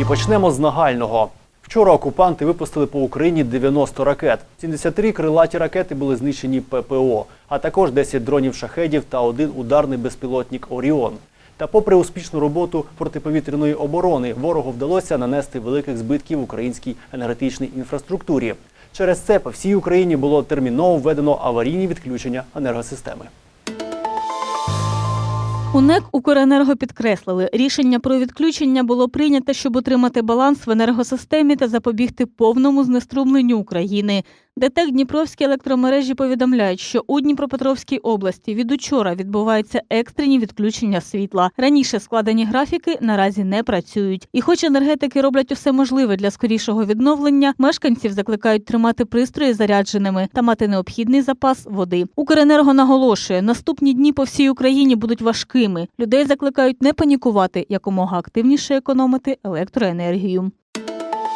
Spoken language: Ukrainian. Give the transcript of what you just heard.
І почнемо з нагального. Вчора окупанти випустили по Україні 90 ракет. 73 крилаті ракети були знищені ППО, а також 10 дронів шахедів та один ударний безпілотник Оріон. Та попри успішну роботу протиповітряної оборони, ворогу вдалося нанести великих збитків українській енергетичній інфраструктурі. Через це по всій Україні було терміново введено аварійні відключення енергосистеми. У НЕК «Укренерго» підкреслили, рішення про відключення було прийнято, щоб отримати баланс в енергосистемі та запобігти повному знеструмленню України. ДТЕК Дніпровські електромережі повідомляють, що у Дніпропетровській області від учора відбуваються екстрені відключення світла. Раніше складені графіки наразі не працюють. І хоч енергетики роблять усе можливе для скорішого відновлення, мешканців закликають тримати пристрої зарядженими та мати необхідний запас води. Укренерго наголошує, наступні дні по всій Україні будуть важкими. Людей закликають не панікувати, якомога активніше економити електроенергію.